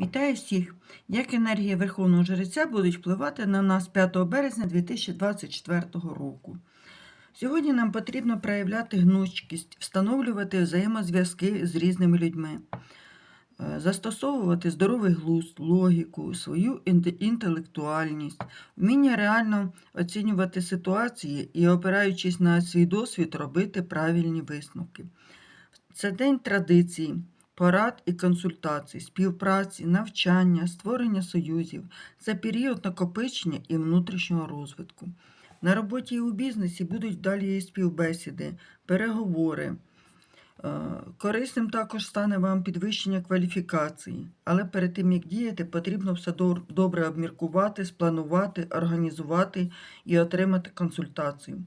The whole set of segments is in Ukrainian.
Вітаю всіх! Як енергії Верховного Жреця будуть впливати на нас 5 березня 2024 року. Сьогодні нам потрібно проявляти гнучкість, встановлювати взаємозв'язки з різними людьми, е, застосовувати здоровий глузд, логіку, свою інтелектуальність, вміння реально оцінювати ситуації і, опираючись на свій досвід, робити правильні висновки. Це день традицій, порад і консультацій, співпраці, навчання, створення союзів. Це період накопичення і внутрішнього розвитку. На роботі і у бізнесі будуть далі співбесіди, переговори. Е, Корисним також стане вам підвищення кваліфікації, але перед тим як діяти, потрібно все добре обміркувати, спланувати, організувати і отримати консультацію.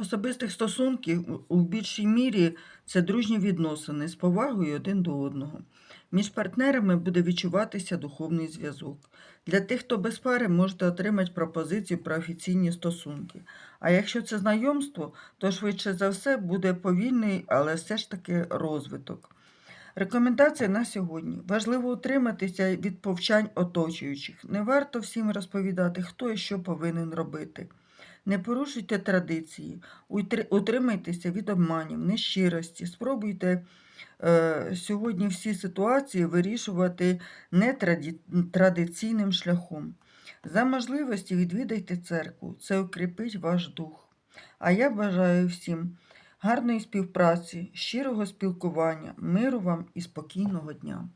Особистих стосунках у- у більшій мірі це дружні відносини з повагою один до одного. Між партнерами буде відчуватися духовний зв'язок. Для тих, хто без пари, можете отримати пропозицію про офіційні стосунки. А якщо це знайомство, то швидше за все буде повільний, але все ж таки розвиток. Рекомендація на сьогодні. Важливо утриматися від повчань оточуючих. Не варто всім розповідати, хто і що повинен робити. Не порушуйте традиції, утримайтеся від обманів, нещирості, спробуйте е, сьогодні всі ситуації вирішувати нетрадиційним шляхом. За можливості відвідайте церкву, це укріпить ваш дух. А я бажаю всім гарної співпраці, щирого спілкування, миру вам і спокійного дня.